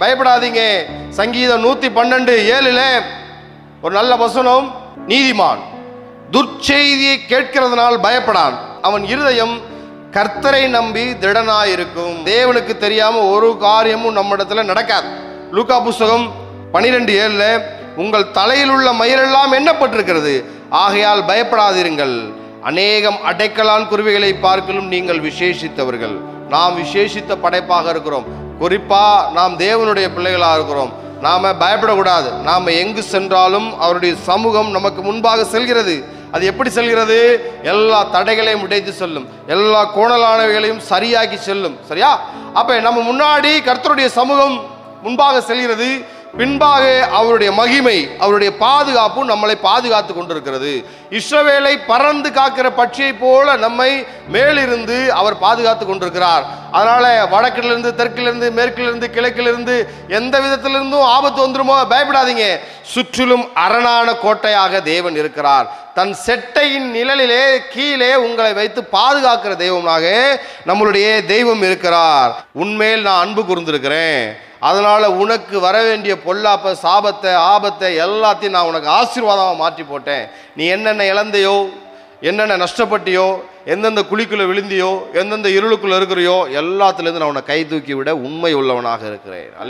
பயப்படாதீங்க. சங்கீதம் நூத்தி பன்னெண்டு ஏழுல ஒரு நல்ல வசனம் நீதிமான் துர்ச்செய்தியை கேட்கிறதுனால் பயப்படான். அவன் இருதயம் கர்த்தரை நம்பி திடனாயிருக்கும் தேவனுக்கு தெரியாம ஒரு காரியமும் நம்ம இடத்துல நடக்காது. லூகா புஸ்தகம் பனிரெண்டு ஏழுல உங்கள் தலையில் உள்ள மயிரெல்லாம் எண்ணப்பட்டிருக்கிறது. ஆகையால் பயப்படாதிருங்கள் அநேகம் அடைக்கலான் குருவிகளை பார்க்கலும் நீங்கள் விசேஷித்தவர்கள். நாம் விசேஷித்த படைப்பாக இருக்கிறோம். குறிப்பாக நாம் தேவனுடைய பிள்ளைகளாக இருக்கிறோம். நாம் பயப்படக்கூடாது. நாம் எங்கு சென்றாலும் அவருடைய சமூகம் நமக்கு முன்பாக செல்கிறது. அது எப்படி செல்கிறது? எல்லா தடைகளையும் உடைத்து செல்லும். எல்லா கோணலானவைகளையும் சரியாக்கி செல்லும். சரியா? அப்ப நம்ம முன்னாடி கர்த்தருடைய சமூகம் முன்பாக செல்கிறது. பின்பாக அவருடைய மகிமை அவருடைய பாதுகாப்பும் நம்மளை பாதுகாத்து கொண்டிருக்கிறது. இஸ்ரவேலை பறந்து காக்கிற பட்சியை போல நம்மை மேலிருந்து அவர் பாதுகாத்து கொண்டிருக்கிறார். அதனால வடக்கிலிருந்து தெற்கிலிருந்து மேற்கிலிருந்து கிழக்கிலிருந்து எந்த விதத்திலிருந்தும் ஆபத்து வந்துருமோ பயப்படாதீங்க. சுற்றிலும் அரணான கோட்டையாக தேவன் இருக்கிறார். தன் செட்டையின் நிழலிலே கீழே உங்களை வைத்து பாதுகாக்கிற தெய்வமாக நம்மளுடைய தெய்வம் இருக்கிறார். உண்மையில் நான் அன்பு கூர்ந்திருக்கிறேன். அதனால் உனக்கு வர வேண்டிய பொல்லாப்ப சாபத்தை ஆபத்தை எல்லாத்தையும் நான் உனக்கு ஆசீர்வாதமாக மாற்றி போட்டேன். நீ என்னென்ன இழந்தையோ என்னென்ன நஷ்டப்பட்டியோ எந்தெந்த குழிக்குள்ளே விழுந்தியோ எந்தெந்த இருளுக்குள்ளே இருக்கிறையோ எல்லாத்துலேருந்து நான் உன்னை கை தூக்கி விட உண்மை உள்ளவனாக இருக்கிறேன். அல்ல